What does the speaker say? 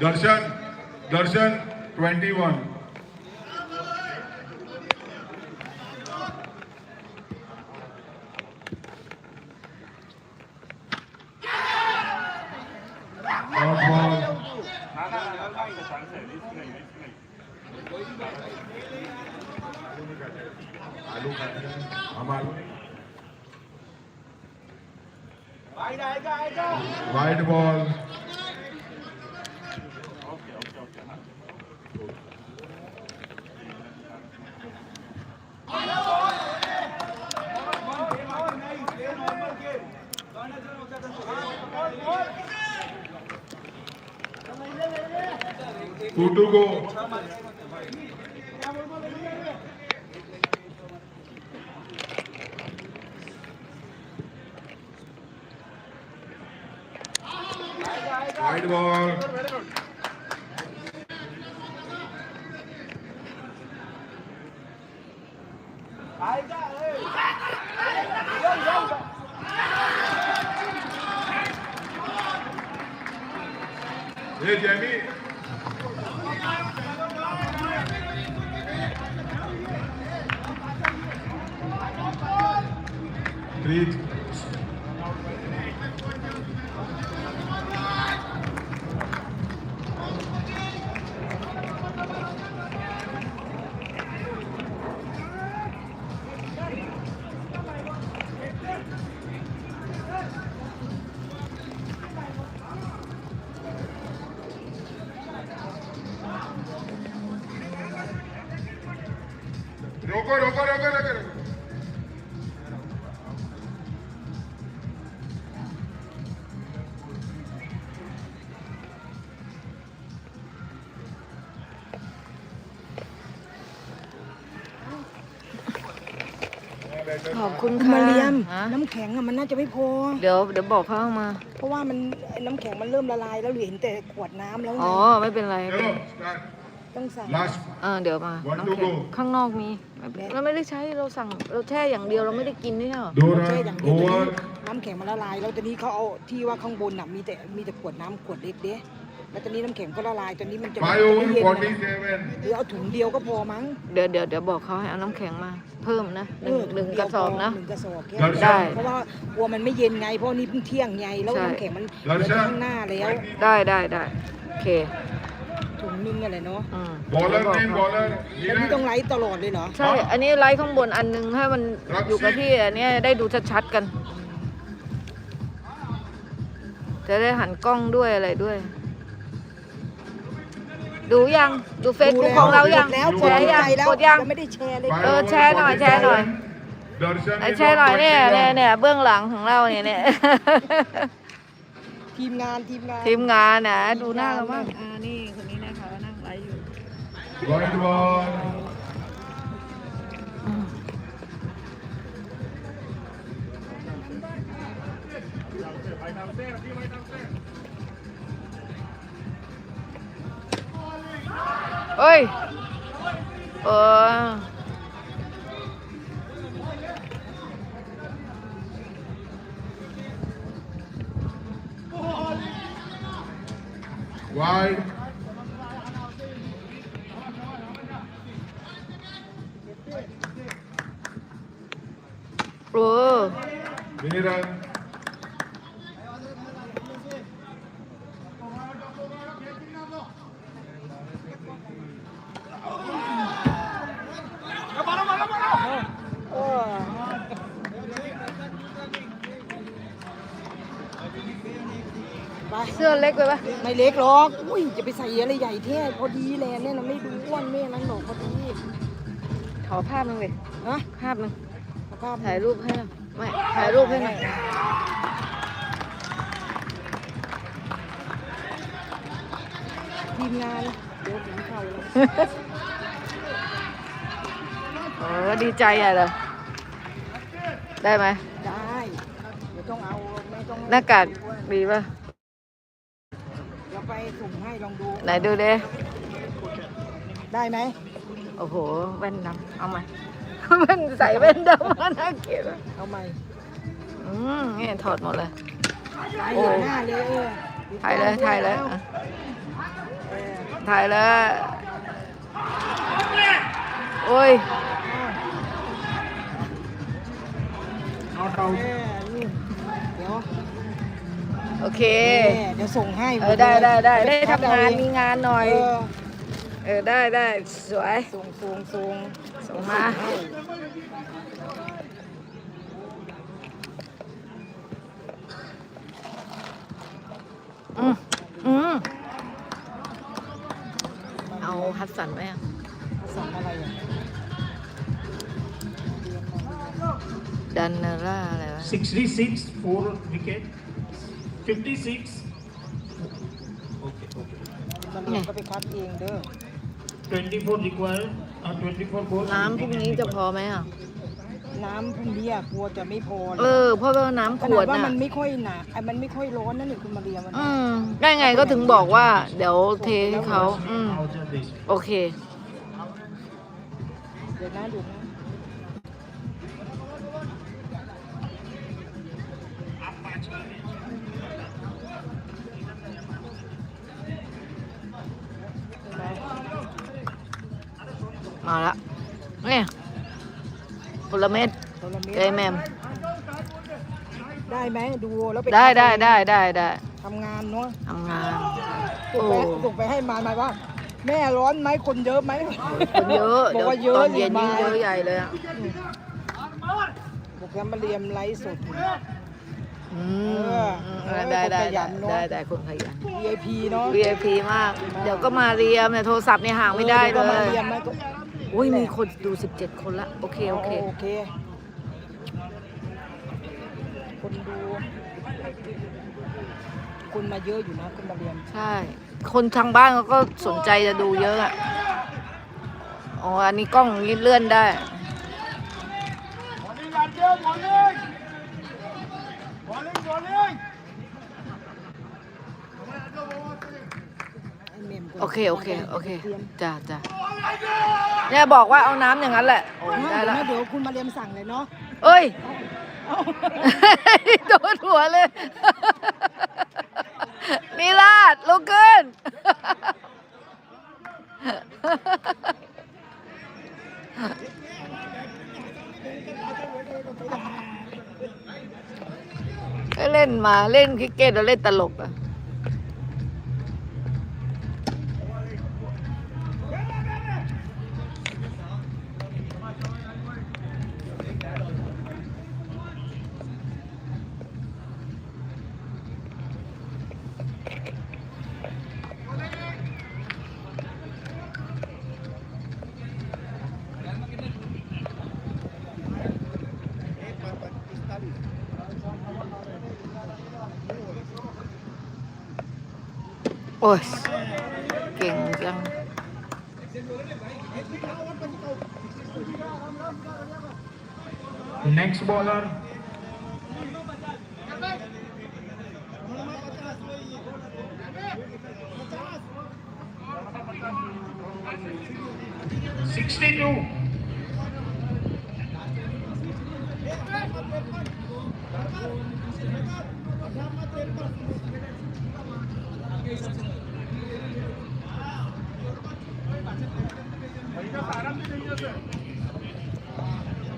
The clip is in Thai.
दर्शन Darshan 21 one आलू white ball टूटू को। Wide आएगा। Crítico. रोको रोको रोको रोको रोकोขอบคุณ คุณ ค่ะ มาเรียม ฮะ น้ำแข็งอะมันน่าจะไม่พอ เดี๋ยวเดี๋ยวบอกเขาเอามา เพราะว่ามันไอ้น้ำแข็งมันเริ่มละลายแล้วเหลือเห็นแต่ขวดน้ำแล้วไง อ๋อ ไม่เป็นไร चलो स्टार्ट ต้องสั่งเออเดี๋ยวมาข้างนอกมีเราไม่ได้ใช้เราสั่งเราแช่อย่างเดียวเราไม่ได้กินนี่หรอ Dora ช่อย่างเดียวน้ำแข็งมันละลาย แล้วตอนนี้เขาเอาที่ว่าข้างบนน่ะมีแต่มีแต่ขวดน้ำขวดเล็กเด้แล้วตอนนี้น้ำแข็งก็ละลายตอนนี้มันจะไม่เย็นนะ 47หรือเอาถุงเดียวก็พอมั้งเดี๋ยวเดี๋ยวเดี๋ยวบอกเขาให้เอาน้ำแข็งมา เพิ่มนะหนึ่งหนึ่งกระสอบนะ หนึ่งกระสอบแค่ได้เพราะว่ากลัวมันไม่เย็นไงเพราะนี่เพิ่งเที่ยงไงแล้วน้ำแข็งมันเหลืข้างหน้าแล้ว ได้ได้ได้โอเค ถุงนึงอะไรเนาะบอลเลอร์นี่บอลเลอร์ยิแล้วนะ นี่ต้องไลฟ์ตลอดเลยเนาะใช่ อันนี้ไลท์ข้างบนอันนึงให้มันอยู่กับที่อันนี้ได้ดูชัดๆกัน จะได้หันกล้องด้วยอะไรด้วย ดูยังดูเฟซบุ๊กของเรายังแชดร์ยังกดยัง ไม่ได้แชร์เลยเออแชร์หน่อยแชร์หน่อยแช่หน่อยเนี่ยเนี่ยเนี่ยเบื้องหลังของเราเนี่ยเนี่ย ทีมงานทีมงานทีมงานนะดูหน้าเราบ้างอ่านี่คนนี้ Point one. Oi. Oh. Wide. Mira. Bà xưa lấy quay bà ไม่เล็กหรอกอุ้ยจะไปใส่อะไรใหญ่เท่พอดีแลนเนี่ยนะไม่ดูอ้วนไม่นั่นหรอกพอดีขอภาพหนึ่งเลยเนะภาพหนึ่ง เอาภาพถ่ายรูปให้หน่อยไม่ถ่ายรูปให้หน่อยทีมงานเดี๋ยวถึงเขาแล้วเออดีใจอะเหรอได้ไหมได้เดี๋ยวต้องเอาไม่ต้องหน้ากากดีป่ะเราไปสุ่มให้ลองดูไหนดูดิได้ไหมโอ้โหแว่นดำเอาไห มแว่นใส่แว่นดำมาน่าเกลียดอะเอาใหม่อืมนี่ถอดหมดเลย ถ่ายเห็นหน้าเลยเออถ่ายเลยถ่ายเลยอาอะถ่ายแล้วโอ้ยอ้าว not out แม่นี่เดี๋ยวโอเค แม่เดี๋ยวส่งให้เออได้ได้ได้ได้ปคัทำงานเอเอมีงานหน่อยเออเออได้ได้สวยส่งส่งส่งส่งมาให้อืมอืมเอาฮัตสันไหมอะสั่งอะไรอะดันเนร่าอะไรวะ 66 four wicket 56 okay okay มันเรียนก็ไปคัดเองเด้อ 24 required uh, 24 balls น้ำพรุ่งนี้จะพอไหมอะ น้ำพรุ่งนี้อะกลัวจะไม่พอเออ เพราะว่าน้ำขขนาวดดว่าน่ะมันไม่ค่อยหนาไอ้มันไม่ค่อยร้อนนั่นนี่คุณมาเรียมันอืมได้ไงก็ถึงบอกว่า เดี๋ยวเทให้เขาอืม out of this โอเค เดี๋ยวนะเดี๋ยวนะ มาละเนี่ยผลเม็ดโทรเมตรเจแมมได้ไหมดูแล้วไปได้คัได้เองได้ได้ได้ทำงานเนาะทำงานส่งไปโอ้ส่งไปให้มาหมายว่า แม่ร้อนไหมคนเยอะไหมคนเยอะบอกเดี๋ยวว่าเยอะตอนเย็นมายิ่งเยอะใหญ่เลยอะบอกแล้วมาเรียมไลฟ์สดอืมเออเออได้ได้คนขยัได้นเนอะได้ได้คนขยัน VIP เนาะ VIP มาก เดี๋ยวก็มาเรียมเนี่ยโทรศัพท์เนี่ยห่างไม่ได้ออเลก็มาย เรียมไหมก็อุ้ยมีคนดู 17 คนละ โอเค โอเค โอเค คนดู คนมาเยอะอยู่นะคนมาเรียน ใช่ คนทางบ้านเขาก็สนใจจะดูเยอะอะอ๋อ อันนี้กล้องนี้เลื่อนได้ โอเคโอเคโอเคตรียมจ้าจ้าเนี่ยบอกว่าเอาน้ำอย่างนั้นแหละโอ้ยอะได้เดี๋ยวละนะเดี๋ยวคุณมาเรียมสั่งเลยเนาะเอ้ยเอาโดนหัวเลยนิลาดลุกขึ้นก็เล่นมาเล่นคริกเก็ตแล้วเล่นตลกอะ โอ้ย เก่งจัง next bowler Sixty-two.